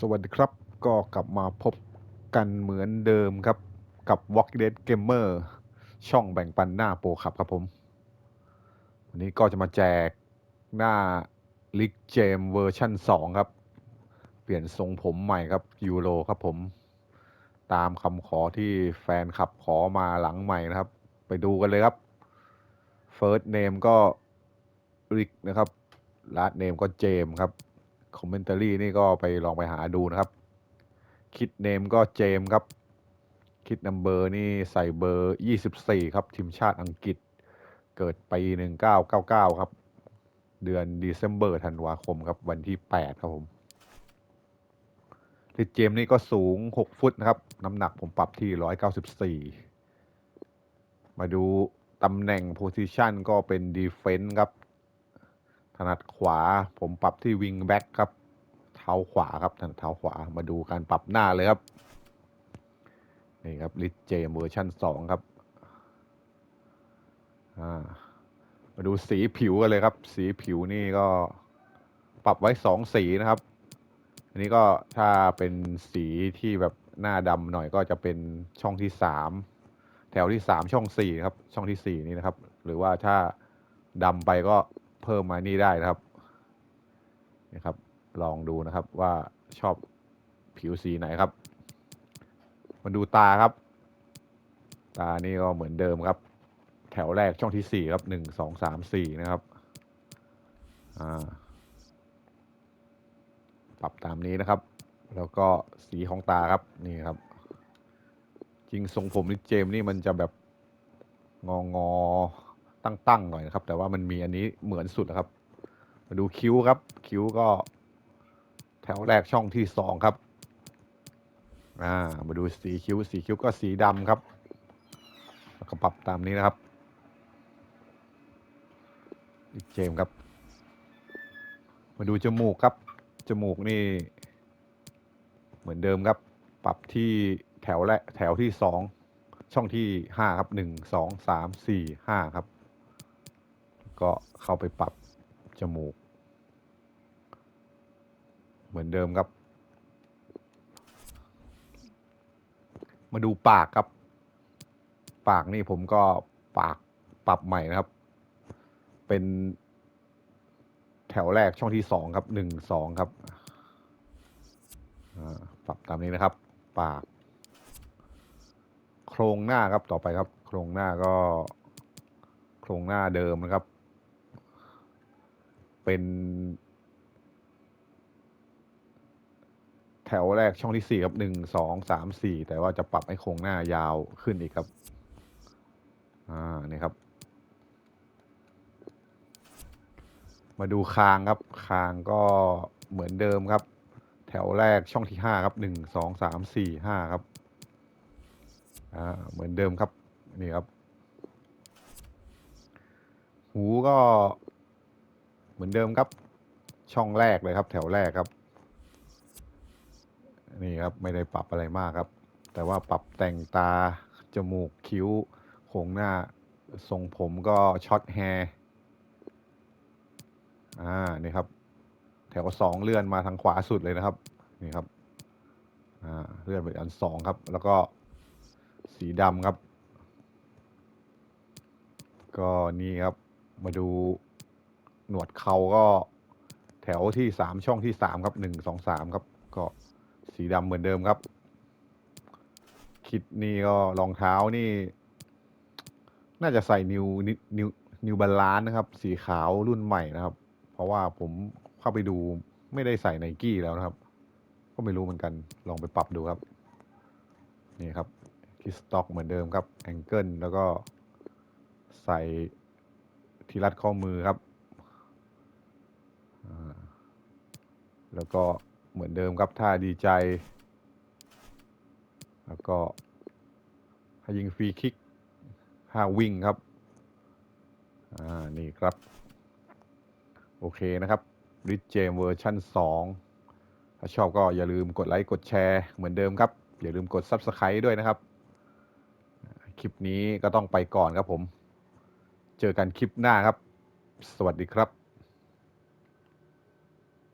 สวัสดีครับ ก็กลับมาพบกันเหมือนเดิมครับ กับ Walk Dead Gamer ช่องแบ่งปันหน้าโปรครับครับผม วันนี้ก็จะมาแจกหน้าลิกเจมเวอร์ชั่น 2 ครับ เปลี่ยนทรงผมใหม่ครับยูโรครับผม ตามคำขอที่แฟนคลับขอมาหลังใหม่นะครับ ไปดูกันเลยครับ First Name ก็ริกนะครับ Last Name ก็เจมครับ คอมเมนต์ r y นี่ก็ไปลองไปหาดูนะครับ คิดเนมก็เจมครับ คิดนัมเบอร์นี่ใส่เบอร์ 24 ครับ ทีมชาติอังกฤษ เกิดปี 1999 ครับ เดือน December ธันวาคมครับ วันที่ 8 ครับผมลิเจมนี่ก็สูง 6 ฟุตนะครับ น้ำหนักผมปรับที่ 194 มาดูตำแหน่งโพซิชันก็เป็นดีเฟน s ์ครับ นัดขวา ผมปรับที่วิงแบ็กครับ เท้าขวาครับถนัดเท้าขวามาดูการปรับหน้าเลยครับ นี่ครับลิเจเวอร์ชั่นสองครับมาดูสีผิวกันเลยครับ สีผิวนี่ก็ปรับไว้สองสีนะครับ อันนี้ก็ถ้าเป็นสีที่แบบหน้าดำหน่อยก็จะเป็นช่องที่สามแถวที่สามช่องสี่ครับ ช่องที่สี่นี่นะครับ หรือว่าถ้าดำไปก็ เพิ่มมานี่ได้นะครับนะครับ ลองดูนะครับว่าชอบผิวสีไหนครับมาดูตาครับ ตานี่ก็เหมือนเดิมครับ แถวแรกช่องที่สี่ครับหนึ่งสองสามสี่นะครับอ่าปรับตามนี้นะครับ แล้วก็สีของตาครับนี่ครับ จริงทรงผมนี่เจมส์นี่มันจะแบบงองอ ตั้งๆหน่อยนะครับ แต่ว่ามันมีอันนี้เหมือนสุดนะครับ มาดูคิ้วครับ คิ้วก็ แถวแรกช่องที่สองครับอ่ามาดูสีคิ้ว สีคิ้วก็สีดำครับแล้วก็ปรับตามนี้นะครับอีกเจมครับ มาดูจมูกครับ จมูกนี่ เหมือนเดิมครับ ปรับที่แถวแรกแถวที่สองช่องที่ห้าครับหนึ่งสองสามสี่ห้าครับ ก็เข้าไปปรับจมูก เหมือนเดิมครับ มาดูปากครับ ปากนี่ผมก็ปากปรับใหม่นะครับ เป็นแถวแรกช่องที่สองครับหนึ่งสองครับปรับตามนี้นะครับ ปาก โครงหน้าครับต่อไปครับ โครงหน้าก็ โครงหน้าเดิมนะครับ เป็น แถวแรกช่องที่สี่ครับหนึ่งสองสามสี่แต่ว่าจะปรับให้โครงหน้ายาวขึ้นอีกครับ อ่านี่ครับ มาดูคางครับ คางก็เหมือนเดิมครับ แถวแรกช่องที่ห้าครับหนึ่งสองสามสี่ห้าครับ อ่าเหมือนเดิมครับนี่ครับ หูก็ เหมือนเดิมครับ ช่องแรกเลยครับ แถวแรกครับ นี่ครับไม่ได้ปรับอะไรมากครับ แต่ว่าปรับแต่งตา จมูกคิ้วโครงหน้าทรงผมก็ช็อตแฮร์อ่านี่ครับ แถวสองเลื่อนมาทางขวาสุดเลยนะครับ นี่ครับอ่าเลื่อนไปอันสองครับ แล้วก็สีดำครับ ก็นี่ครับมาดู หนวดเขาก็แถวที่สามช่องที่สามครับหนึ่งสองสามครับ ก็สีดำเหมือนเดิมครับ คิดนี่ก็รองเท้านี่ น่าจะใส่นิวนิวนิวบาลานนะครับ สีขาวรุ่นใหม่นะครับ เพราะว่าผมเข้าไปดูไม่ได้ใส่ไนกี้แล้วนะครับ ก็ไม่รู้เหมือนกันลองไปปรับดูครับ นี่ครับคิสต็อกเหมือนเดิมครับแองเกิลแล้วก็ใส่ที่รัดข้อมือครับอ่า แล้วก็เหมือนเดิมครับท่าดีใจ แล้วก็ยิงฟรีคิกท่าวิ่งครับ อ่า นี่ครับ โอเคนะครับริเจมเวอร์ชั่น 2 ถ้าชอบก็อย่าลืมกดไลค์กดแชร์เหมือนเดิมครับ อย่าลืมกด Subscribe ด้วยนะครับ คลิปนี้ก็ต้องไปก่อนครับผม เจอกันคลิปหน้าครับ สวัสดีครับ